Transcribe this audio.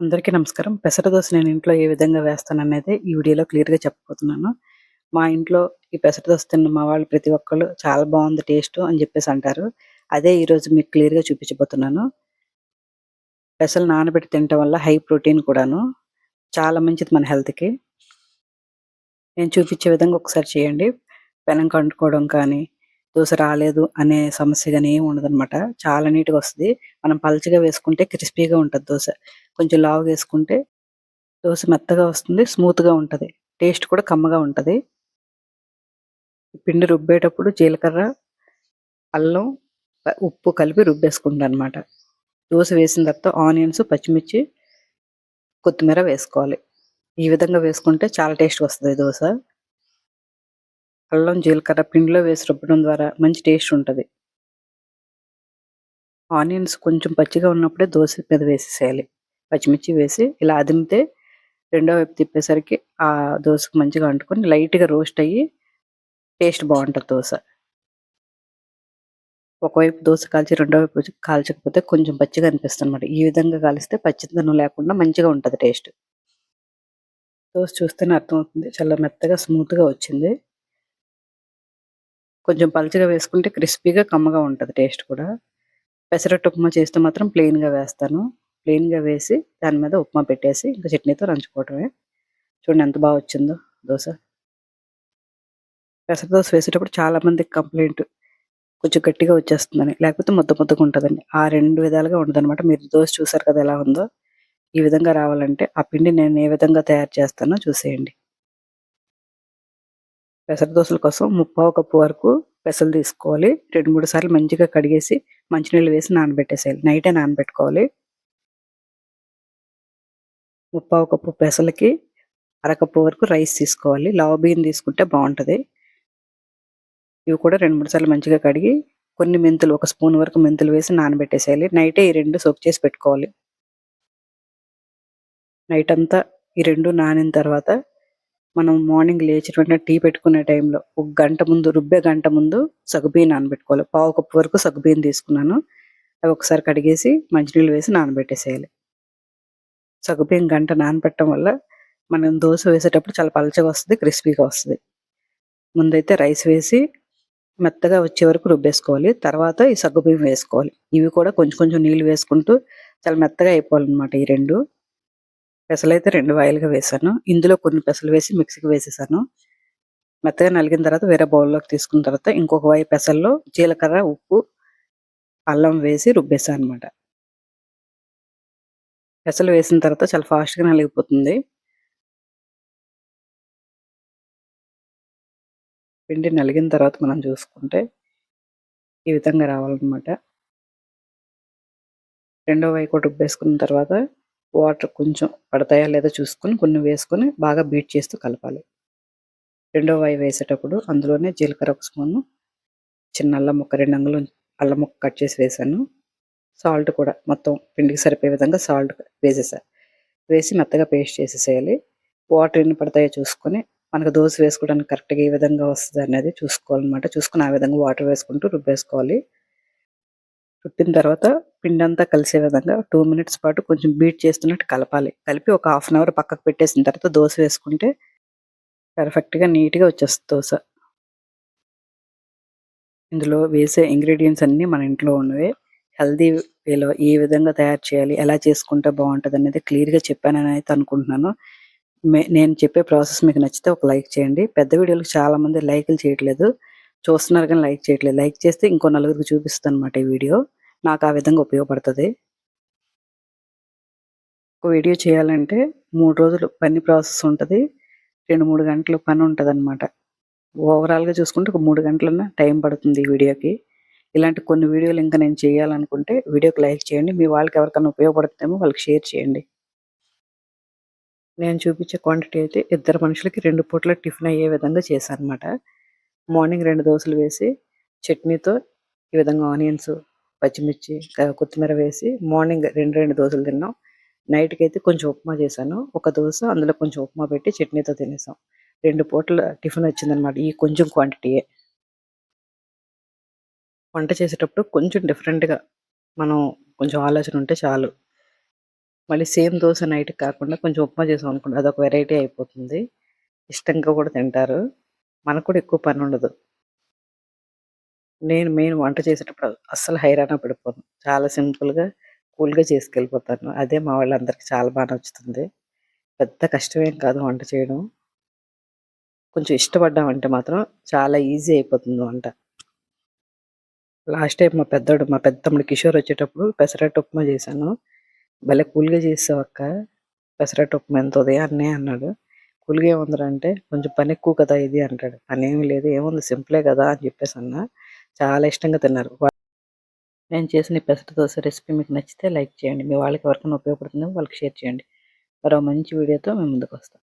అందరికీ నమస్కారం. పెసర దోశ నేను ఇంట్లో ఏ విధంగా వేస్తాను అనేది ఈ వీడియోలో క్లియర్‌గా చెప్పబోతున్నాను. మా ఇంట్లో ఈ పెసర దోశ తిన్న మా వాళ్ళు ప్రతి ఒక్కళ్ళు చాలా బాగుంది టేస్ట్ అని చెప్పేసి అంటారు. అదే ఈరోజు మీకు క్లియర్‌గా చూపించబోతున్నాను. పెసలు నానబెట్టి తినటం వల్ల హై ప్రోటీన్ కూడాను. చాలా మంచిది మన హెల్త్‌కి. నేను చూపించే విధంగా ఒకసారి చేయండి. పెనం కంటుకోవడం కానీ, దోశ రాలేదు అనే సమస్య గాని ఏమి ఉండదనమాట. చాలా నీట్‌గా వస్తుంది మనం పలచగా వేసుకుంటే క్రిస్పీగా ఉంటుంది దోశ కొంచెం లావుగా వేసుకుంటే దోశ మెత్తగా వస్తుంది. స్మూత్‌గా ఉంటుంది టేస్ట్ కూడా కమ్మగా ఉంటుంది పిండి రుబ్బేటప్పుడు జీలకర్ర, అల్లం, ఉప్పు కలిపి రుబ్బేసుకుంటానన్నమాట. దోశ వేసిన తర్వాత ఆనియన్స్, పచ్చిమిర్చి, కొత్తిమీర వేసుకోవాలి. ఈ విధంగా వేసుకుంటే చాలా టేస్ట్‌గా వస్తుంది దోశ అల్లం, జీలకర్ర పిండిలో వేసి రుబ్బడం ద్వారా మంచి టేస్ట్ ఉంటుంది ఆనియన్స్ కొంచెం పచ్చిగా ఉన్నప్పుడే దోశ మీద వేసేసేయాలి. పచ్చిమిర్చి వేసి ఇలా అదిమితే రెండో వైపు తిప్పేసరికి ఆ దోశకు మంచిగా అంటుకొని లైట్‌గా రోస్ట్ అయ్యి టేస్ట్ బాగుంటుంది దోశ ఒకవైపు దోశ కాల్చి రెండో వైపు కాల్చకపోతే కొంచెం పచ్చిగా అనిపిస్తుంది అనమాట ఈ విధంగా కాలిస్తే పచ్చిదనం లేకుండా మంచిగా ఉంటుంది టేస్ట్. దోశ చూస్తేనే అర్థమవుతుంది. చాలా మెత్తగా స్మూత్‌గా వచ్చింది. కొంచెం పలచగా వేసుకుంటే క్రిస్పీగా, కమ్మగా ఉంటుంది టేస్ట్ కూడా. పెసరట్టు ఉప్మా చేస్తే మాత్రం ప్లెయిన్‌గా వేస్తాను. ప్లెయిన్‌గా వేసి దాని మీద ఉప్మా పెట్టేసి ఇంకా చట్నీతో నంచుకోవటమే. చూడండి ఎంత బాగా వచ్చిందో దోశ పెసర దోశ వేసేటప్పుడు చాలా కంప్లైంట్ కొంచెం గట్టిగా వచ్చేస్తుందని. లేకపోతే ముద్ద ముద్దగా ఉంటుందండి ఆ రెండు విధాలుగా ఉంటుందన్నమాట మీరు దోశ చూసారు కదా ఎలా ఉందో. ఈ విధంగా రావాలంటే ఆ పిండి నేను ఏ విధంగా తయారు చేస్తానో చూసేయండి. పెసర దోసల కోసం ముప్పావు కప్పు వరకు పెసలు తీసుకోవాలి. 2, 3 సార్లు మంచిగా కడిగేసి మంచినీళ్ళు వేసి నానబెట్టేసేయాలి. నైటే నానబెట్టుకోవాలి. ముప్పావు కప్పు పెసలకి అరకప్పు వరకు రైస్ తీసుకోవాలి. లావు బియ్యం తీసుకుంటే బాగుంటుంది ఇవి కూడా 2, 3 సార్లు మంచిగా కడిగి కొన్ని మెంతులు ఒక స్పూన్ వరకు మెంతులు వేసి నానబెట్టేసేయాలి. నైటే ఈ రెండు సోక్ చేసి పెట్టుకోవాలి. నైట్ అంతా ఈ రెండు నానిన తర్వాత మనం మార్నింగ్ లేచిన వెంటనే టీ పెట్టుకునే టైంలో ఒక గంట ముందు రుబ్బే గంట ముందు సగ్గుబియ్యం నానబెట్టుకోవాలి. పావు కప్పు వరకు సగ్గుబియ్యం తీసుకున్నాను. అవి ఒకసారి కడిగేసి మంచినీళ్ళు వేసి నానబెట్టేసేయాలి. సగ్గుబియ్యం గంట నానబెట్టడం వల్ల మనం దోశ వేసేటప్పుడు చాలా పలచగా వస్తుంది క్రిస్పీగా వస్తుంది ముందైతే రైస్ వేసి మెత్తగా వచ్చే వరకు రుబ్బేసుకోవాలి. తర్వాత ఈ సగ్గుబియ్యం వేసుకోవాలి. ఇవి కూడా కొంచెం కొంచెం నీళ్ళు వేసుకుంటూ చాలా మెత్తగా అయిపోవాలన్నమాట ఈ రెండు పెసలు అయితే రెండు వాయిల్గా వేసాను ఇందులో కొన్ని పెసలు వేసి మిక్సీకి వేసేసాను. మెత్తగా నలిగిన తర్వాత వేరే బౌల్‌లోకి తీసుకున్న తర్వాత ఇంకొక వైపు పెసల్లో జీలకర్ర, ఉప్పు, అల్లం వేసి రుబ్బేసాను అనమాట పెసలు వేసిన తర్వాత చాలా ఫాస్ట్‌గా నలిగిపోతుంది. పిండి నలిగిన తర్వాత మనం చూసుకుంటే ఈ విధంగా రావాలన్నమాట. రెండో వైపు రుబ్బేసుకున్న తర్వాత వాటర్ కొంచెం పడతాయా లేదా చూసుకొని కొన్ని వేసుకొని బాగా బీట్ చేస్తూ కలపాలి. రెండో వాయి వేసేటప్పుడు అందులోనే జీలకర్ర ఒక స్పూను, చిన్న అల్లం ముక్క రెండు అంగులు అల్లం ముక్క కట్ చేసి వేసాను సాల్ట్ కూడా మొత్తం పిండికి సరిపోయే విధంగా సాల్ట్ వేసేసా. వేసి మెత్తగా పేస్ట్ చేసేసేయాలి. వాటర్ ఎన్ని పడతాయో చూసుకొని మనకు దోశ వేసుకోవడానికి కరెక్ట్‌గా ఏ విధంగా వస్తుంది అనేది చూసుకోవాలన్నమాట. చూసుకుని ఆ విధంగా వాటర్ వేసుకుంటూ రుబ్బేసుకోవాలి. రుబ్బిన తర్వాత పిండంతా కలిసే విధంగా టూ మినిట్స్ పాటు కొంచెం బీట్ చేస్తున్నట్టు కలపాలి. కలిపి ఒక హాఫ్ అన్ అవర్ పక్కకు పెట్టేసిన తర్వాత దోశ వేసుకుంటే పర్ఫెక్ట్‌గా నీట్‌గా వచ్చేస్తుంది దోశ ఇందులో వేసే ఇంగ్రీడియంట్స్ అన్నీ మన ఇంట్లో ఉన్నవే. హెల్దీ వేలో ఏ విధంగా తయారు చేయాలి, ఎలా చేసుకుంటే బాగుంటుంది అనేది క్లియర్‌గా చెప్పానని అయితే అనుకుంటున్నాను. నేను చెప్పే ప్రాసెస్ మీకు నచ్చితే ఒక లైక్ చేయండి. పెద్ద వీడియోలకు చాలామంది లైకులు చేయట్లేదు. చూస్తున్నారు కానీ లైక్ చేయట్లేదు. లైక్ చేస్తే ఇంకో నలుగురికి చూపిస్తదనమాట ఈ వీడియో. నాకు ఆ విధంగా ఉపయోగపడుతుంది ఒక వీడియో చేయాలంటే మూడు రోజులు పని ప్రాసెస్ ఉంటుంది రెండు మూడు గంటలు పని ఉంటుంది అనమాట ఓవరాల్‌గా చూసుకుంటే ఒక మూడు గంటలన్నా టైం పడుతుంది ఈ వీడియోకి. ఇలాంటి కొన్ని వీడియోలు ఇంకా నేను చేయాలనుకుంటే వీడియోకి లైక్ చేయండి. మీ వాళ్ళకి ఎవరికైనా ఉపయోగపడుతుందేమో వాళ్ళకి షేర్ చేయండి. నేను చూపించే క్వాంటిటీ అయితే ఇద్దరు మనుషులకి రెండు పూట్ల టిఫిన్ అయ్యే విధంగా చేశాను అనమాట మార్నింగ్ రెండు దోశలు వేసి చట్నీతో ఈ విధంగా ఆనియన్స్, పచ్చిమిర్చి, కొత్తిమీర వేసి మార్నింగ్ రెండు రెండు దోశలు తిన్నాం. నైట్‌కైతే కొంచెం ఉప్మా చేశాను. ఒక దోశ అందులో కొంచెం ఉప్మా పెట్టి చట్నీతో తినేసాం. రెండు పూటల టిఫిన్ వచ్చిందన్నమాట. ఈ కొంచెం క్వాంటిటీయే. వంట చేసేటప్పుడు కొంచెం డిఫరెంట్‌గా మనం కొంచెం ఆలోచన ఉంటే చాలు. మళ్ళీ సేమ్ దోశ నైట్ కాకుండా కొంచెం ఉప్మా చేసాం అనుకోండి అదొక వెరైటీ అయిపోతుంది ఇష్టంగా కూడా తింటారు మనకు కూడా ఎక్కువ పని ఉండదు నేను మెయిన్ వంట చేసేటప్పుడు అస్సలు హైరాణ పడిపోను. చాలా సింపుల్గా కూల్గా చేసుకెళ్ళిపోతాను. అదే మా వాళ్ళందరికీ చాలా బాగా నచ్చుతుంది. పెద్ద కష్టమేం కాదు వంట చేయడం. కొంచెం ఇష్టపడ్డామంటే మాత్రం చాలా ఈజీ అయిపోతుంది వంట. లాస్ట్ టైం మా పెద్దోడు మా పెద్దమ్ముడు కిషోర్ వచ్చేటప్పుడు పెసరట్టు ఉప్మా చేశాను. భలే కూల్గా చేసావు అక్క. పెసరట్టు ఉప్మా ఎంత ఉదయాన్నే అన్నాడు. కూల్గా ఏముందిరా అంటే కొంచెం పని ఎక్కువ కదా ఇది అంటాడు. పని ఏమి లేదు. ఏముంది? సింపులే కదా అని చెప్పేసి అన్నా. చాలా ఇష్టంగా తిన్నారు. నేను చేసిన పెసర దోశ రెసిపీ మీకు నచ్చితే లైక్ చేయండి. మీ వాళ్ళకి ఎవరికైనా ఉపయోగపడుతుందో వాళ్ళకి షేర్ చేయండి. మరో మంచి వీడియోతో మేము ముందుకు వస్తాం.